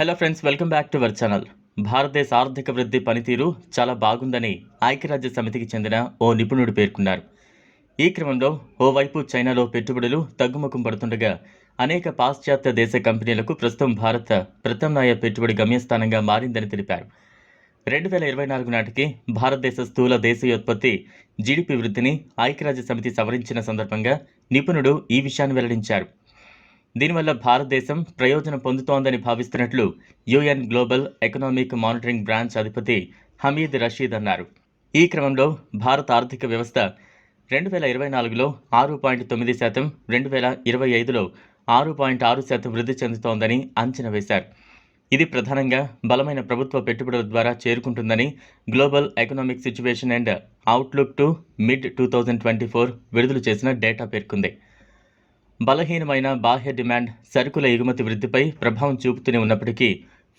Hello friends welcome back to our channel భారతదేశ ఆర్థిక వృద్ధి పనితీరు చాలా బాగుందని ఐక్యరాజ్య సమితికి చెందిన ఓ నిపుణుడు పేర్కొన్నారు. ఈ క్రమంలో ఓవైపు చైనాలో పెట్టుబడులు తగ్గుముఖం పడుతుండగా అనేక పాశ్చాత్య దేశ కంపెనీలకు ప్రస్తుతం భారత్ ప్రత్యామ్నాయ పెట్టుబడి గమ్యస్థానంగా మారిందని తెలిపారు. రెండు వేల ఇరవై నాలుగు నాటికి భారతదేశ స్థూల దేశీయోత్పత్తి జీడిపి వృద్ధిని ఐక్యరాజ్య సమితి సవరించిన సందర్భంగా నిపుణుడు ఈ విషయాన్ని వెల్లడించారు. దీనివల్ల భారతదేశం ప్రయోజనం పొందుతోందని భావిస్తున్నట్లు UN global economic monitoring branch అధిపతి హమీద్ రషీద్ అన్నారు. ఈ క్రమంలో భారత ఆర్థిక వ్యవస్థ రెండు వేల ఇరవై నాలుగులో ఆరు పాయింట్ తొమ్మిది శాతం రెండు వేల ఇరవై ఐదులో ఆరు పాయింట్ ఆరు శాతం వృద్ధి చెందుతోందని అంచనా వేశారు. ఇది ప్రధానంగా బలమైన ప్రభుత్వ పెట్టుబడుల ద్వారా చేరుకుంటుందని global economic situation and outlook to mid two thousand twenty four విడుదల చేసిన డేటా పేర్కొంది. బలహీనమైన బాహ్య డిమాండ్ సరుకుల ఎగుమతి వృద్ధిపై ప్రభావం చూపుతూనే ఉన్నప్పటికీ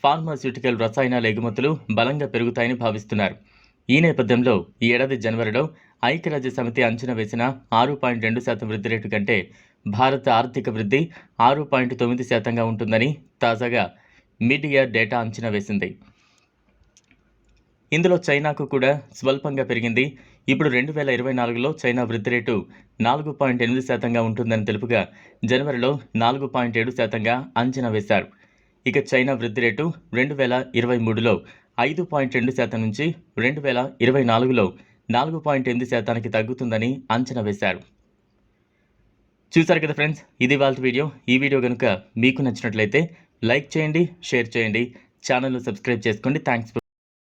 ఫార్మాస్యూటికల్ రసాయనాల ఎగుమతులు బలంగా పెరుగుతాయని భావిస్తున్నారు. ఈ నేపథ్యంలో ఈ ఏడాది జనవరిలో ఐక్యరాజ్య సమితి అంచనా వేసిన ఆరు పాయింట్ రెండు శాతం వృద్ధి రేటు కంటే భారత ఆర్థిక వృద్ధి ఆరు పాయింట్ తొమ్మిది శాతంగా ఉంటుందని తాజాగా మీడియా డేటా అంచనా వేసింది. ఇందులో చైనాకు కూడా స్వల్పంగా పెరిగింది. ఇప్పుడు రెండు వేల ఇరవై నాలుగులో చైనా వృద్ధి రేటు నాలుగు పాయింట్ ఎనిమిది శాతంగా ఉంటుందని తెలుపుగా జనవరిలో నాలుగు పాయింట్ ఏడు శాతంగా అంచనా వేశారు. ఇక చైనా వృద్ధి రేటు రెండు వేల ఇరవై మూడులో ఐదు పాయింట్ రెండు శాతం నుంచి రెండు వేల ఇరవై నాలుగులో నాలుగు పాయింట్ ఎనిమిది శాతానికి తగ్గుతుందని అంచనా వేశారు. చూసారు కదా ఫ్రెండ్స్ ఇది వాళ్ళ వీడియో. ఈ వీడియో కనుక మీకు నచ్చినట్లయితే లైక్ చేయండి షేర్ చేయండి. ఛానల్ను సబ్స్క్రైబ్ చేసుకోండి. థ్యాంక్స్